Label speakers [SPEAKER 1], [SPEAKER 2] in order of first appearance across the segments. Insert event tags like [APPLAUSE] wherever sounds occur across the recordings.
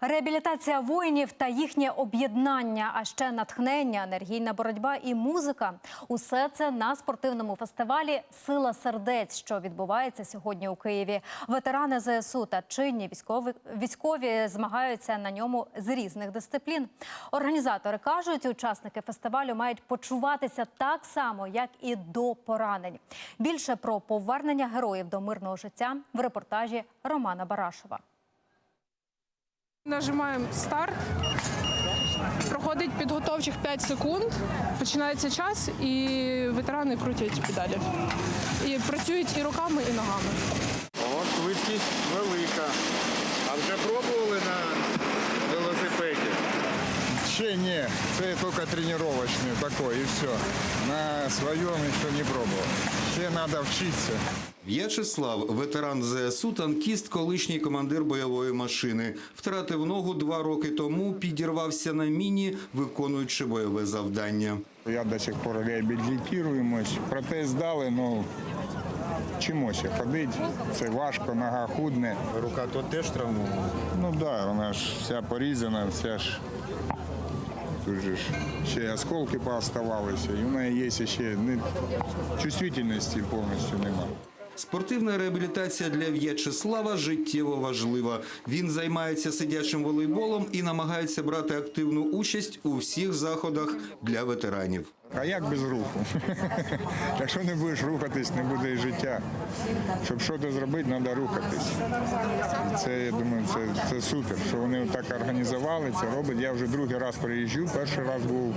[SPEAKER 1] Реабілітація воїнів та їхнє об'єднання, а ще натхнення, енергійна боротьба і музика усе це на спортивному фестивалі Сила сердець, що відбувається сьогодні у Києві. Ветерани ЗСУ та чинні військові військові змагаються на ньому з різних дисциплін. Організатори кажуть, учасники фестивалю мають почуватися так само, як і до поранень. Більше про повернення героїв до мирного життя в репортажі Романа Барашова.
[SPEAKER 2] Нажимаємо старт. Проходить підготовчих 5 секунд. Починається час, і ветерани крутять педалі. І працюють і руками, і ногами.
[SPEAKER 3] О, швидкість велика. А вже пробували на?
[SPEAKER 4] Ще ні, це тільки тренувальний такий і все. На своєму ще не пробував. Ще треба вчитися.
[SPEAKER 5] В'ячеслав, ветеран ЗСУ, танкіст, колишній командир бойової машини. Втратив ногу два роки тому, підірвався на міні, виконуючи бойове завдання.
[SPEAKER 4] Я до сих пор реабілітуємось. Протез дали, ну вчимося ходити. Це важко, нога худне.
[SPEAKER 3] Рука тут теж травмована.
[SPEAKER 4] Ну так, да, вона ж вся порізана, вся ж. Тут же ще осколки пооставалися, і в неї є ще не чувствительності повністю немає.
[SPEAKER 5] Спортивна реабілітація для В'ячеслава життєво важлива. Він займається сидячим волейболом і намагається брати активну участь у всіх заходах для ветеранів.
[SPEAKER 4] А як без руху? [LAUGHS] Якщо не будеш рухатись, не буде і життя. Щоб щось зробити, треба рухатись. Це, я думаю, це, це супер, що вони так організували, це роблять. Я вже другий раз приїжджу, перший раз був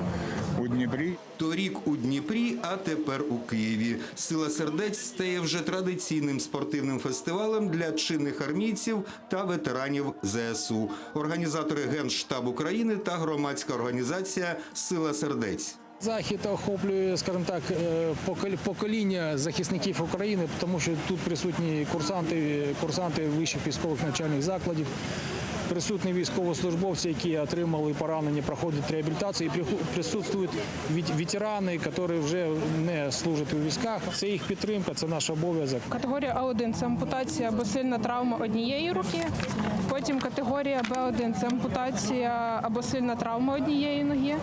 [SPEAKER 4] у Дніпрі.
[SPEAKER 5] Торік у Дніпрі, а тепер у Києві. Сила сердець стає вже традиційним спортивним фестивалем для чинних армійців та ветеранів ЗСУ. Організатори Генштаб України та громадська організація Сила сердець.
[SPEAKER 6] Захід охоплює, скажімо так, е, покоління захисників України, тому що тут присутні курсанти, курсанти вищих військових навчальних закладів, присутні військовослужбовці, які отримали поранення, проходять реабілітацію, і присутствують вет- ветерани, які вже не служать у військах. Це їх підтримка, це наш обов'язок.
[SPEAKER 2] Категорія А1 це ампутація або сильна травма однієї руки. Потім категорія Б1 це ампутація або сильна травма однієї ноги.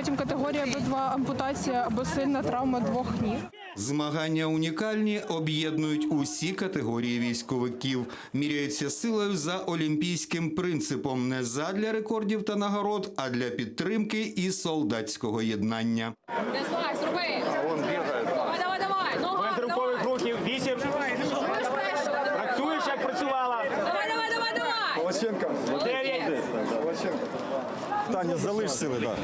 [SPEAKER 2] Потім категорія Б2 ампутація або сильна травма двох ніг.
[SPEAKER 5] Змагання унікальні об'єднують усі категорії військовиків, міряються силою за олімпійським принципом не задля рекордів та нагород, а для підтримки і солдатського єднання.
[SPEAKER 7] Не знаю, зроби. Давай, давай, давай. Нога,
[SPEAKER 8] рухових
[SPEAKER 7] давай.
[SPEAKER 8] рухів, вісім. Працюєш, як працювала.
[SPEAKER 7] Давай, давай, давай, давай.
[SPEAKER 8] Дев'ять.
[SPEAKER 3] Таня, залиш сили, так.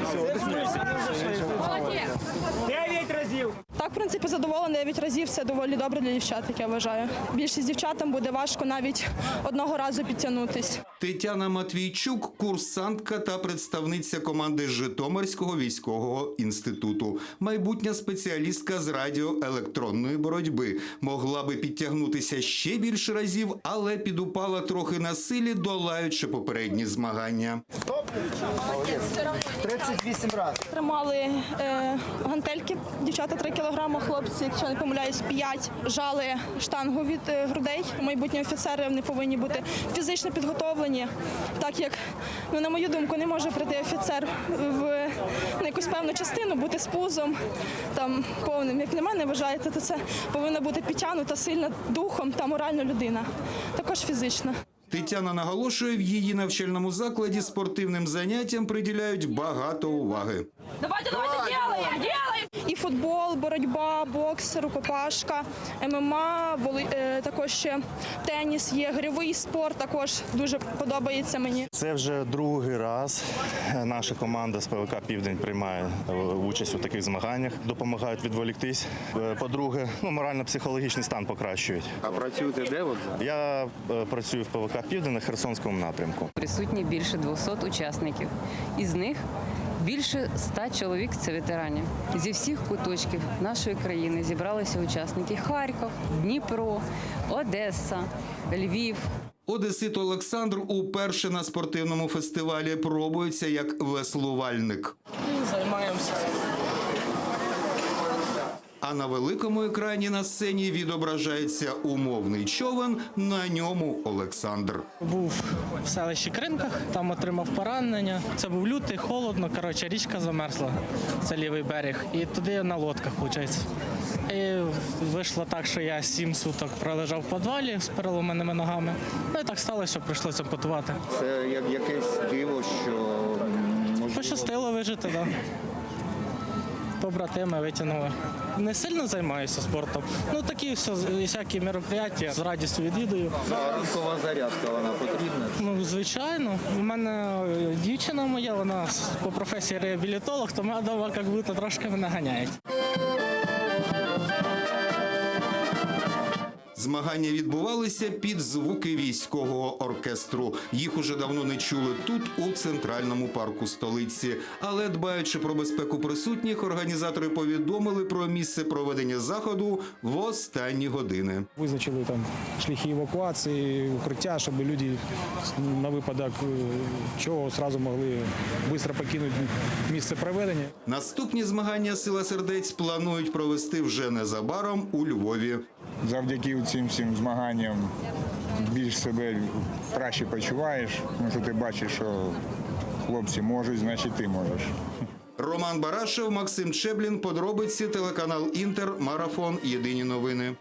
[SPEAKER 8] Дев'ять разів.
[SPEAKER 9] Так, в принципі, задоволена 9 разів. Це доволі добре для дівчат, як я вважаю. Більшість дівчатам буде важко навіть одного разу підтягнутись.
[SPEAKER 5] Тетяна Матвійчук, курсантка та представниця команди Житомирського військового інституту, майбутня спеціалістка з радіоелектронної боротьби. Могла би підтягнутися ще більше разів, але підупала трохи на силі, долаючи попередні змагання.
[SPEAKER 9] Тримали е, гантельки, дівчата 3 кілограми, хлопці, якщо не помиляюсь, 5. Жали штангу від е, грудей. Майбутні офіцери вони повинні бути фізично підготовлені, так як, ну, на мою думку, не може прийти офіцер в на якусь певну частину, бути з пузом там повним. Як для мене вважаєте, то це повинна бути підтягнута сильна духом та морально людина, також фізично.
[SPEAKER 5] Тетяна наголошує, в її навчальному закладі спортивним заняттям приділяють багато уваги.
[SPEAKER 7] Давайте, давайте, делаем, делаем.
[SPEAKER 9] І футбол, боротьба, бокс, рукопашка, ММА, воли- е, також ще теніс є, гривий спорт також дуже подобається мені.
[SPEAKER 10] Це вже другий раз наша команда з ПВК Південь приймає е, участь у таких змаганнях, допомагають відволіктись. Е, По-друге, ну морально-психологічний стан покращують.
[SPEAKER 3] А працюєте де?
[SPEAKER 10] Я е, працюю в ПВК Південь на Херсонському напрямку.
[SPEAKER 11] Присутні більше 200 учасників. Із них більше ста чоловік це ветеранів. Зі всіх куточків нашої країни зібралися учасники Харків, Дніпро, Одеса, Львів,
[SPEAKER 5] Одесит Олександр уперше на спортивному фестивалі пробується як веслувальник.
[SPEAKER 2] Займаємося.
[SPEAKER 5] А на великому екрані на сцені відображається умовний човен. На ньому Олександр.
[SPEAKER 8] Був в селищі Кринках, там отримав поранення. Це був лютий, холодно. Коротше, річка замерзла. Це лівий берег. І туди на лодках, виходить. І вийшло так, що я сім суток пролежав в підвалі з переломаними ногами. Ну і так сталося, що прийшлося ампутувати.
[SPEAKER 3] Це як якесь диво, що можливо,
[SPEAKER 8] Пощастило вижити, так. Да. Побратими витягнули. Не сильно займаюся спортом. Ну такі все, всякі мероприятия з радістю відвідую.
[SPEAKER 3] ранкова зарядка вона потрібна.
[SPEAKER 8] Ну, звичайно, у мене е, дівчина моя, вона по професії реабілітолог, то мене вдома як будто трошки мене ганяють.
[SPEAKER 5] Змагання відбувалися під звуки військового оркестру. Їх уже давно не чули тут, у центральному парку столиці. Але дбаючи про безпеку присутніх, організатори повідомили про місце проведення заходу в останні години.
[SPEAKER 6] Визначили там шляхи евакуації, укриття, щоб люди на випадок е, чого одразу могли швидко покинути місце проведення.
[SPEAKER 5] Наступні змагання сила сердець планують провести вже незабаром у Львові.
[SPEAKER 4] Завдяки цим всім змаганням більш себе краще почуваєш, тому що ти бачиш, що хлопці можуть, значить ти можеш.
[SPEAKER 5] Роман Барашев, Максим Чеблін. Подробиці телеканал Інтер. Марафон. Єдині новини.